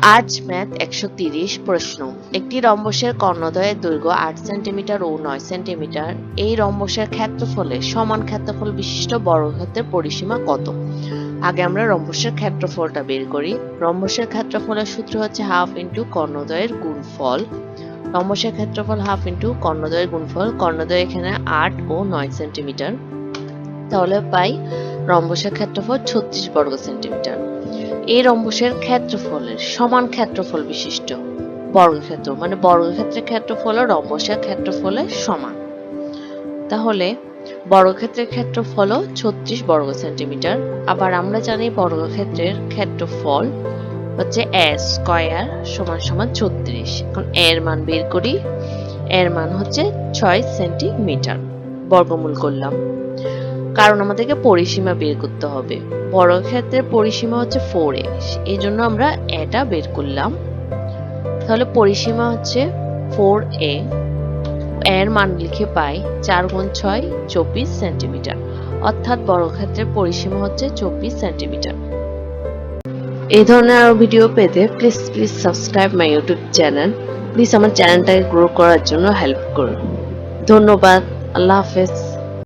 আজ ম্যাথ একশো তিরিশ প্রশ্ন। একটি রম্বসের কর্ণদ্বয়ের দৈর্ঘ্য আট সেন্টিমিটার ও নয় সেন্টিমিটার। এই রম্বসের ক্ষেত্রফলে সমান ক্ষেত্রফল বিশিষ্ট বর্গক্ষেত্রের পরিসীমা কত? আগে আমরা রম্বসের ক্ষেত্রফলটা বের করি। রম্বসের ক্ষেত্রফলের সূত্র হচ্ছে হাফ ইন্টু কর্ণদ্বয়ের গুণফল। রম্বসের ক্ষেত্রফল হাফ ইন্টু কর্ণদয়ের গুণফল। কর্ণদ্বয় এখানে আট ও নয় সেন্টিমিটার। তাহলে পাই রম্বসের ক্ষেত্রফল ছত্রিশ বর্গ সেন্টিমিটার। এই রম্বসের ক্ষেত্রফলের সমান ক্ষেত্রফল বিশিষ্ট। বর্গক্ষেত্র মানে বর্গক্ষেত্রের ক্ষেত্রফল ও রম্বসের ক্ষেত্রফলের সমান। তাহলে বর্গক্ষেত্রের ক্ষেত্রফল ছত্রিশ বর্গ সেন্টিমিটার। আবার আমরা জানি বর্গক্ষেত্রের ক্ষেত্রফল হচ্ছে এ স্কয়ার সমান সমান ছত্রিশ। এখন এর মান বের করি। এর মান হচ্ছে ছয় সেন্টিমিটার। বর্গমূল করলাম। কারণ আমাদেরকে পরিসীমা বের করতে হবে। বর্গক্ষেত্রের পরিসীমা হচ্ছে ফোর এ এই জন্য আমরা এটা বের করলাম। তাহলে পরিসীমা হচ্ছে ফোর এ এর মান লিখে পাই চার গুণ ছয়, চব্বিশ সেন্টিমিটার। অর্থাৎ বড় বর্গক্ষেত্রের পরিসীমা হচ্ছে চব্বিশ সেন্টিমিটার। এই ধরনের আরও ভিডিও পেতে please please subscribe my YouTube channel please আমার চ্যানেলটাকে গ্রো করার জন্য হেল্প করুন। ধন্যবাদ। আল্লাহ হাফেজ।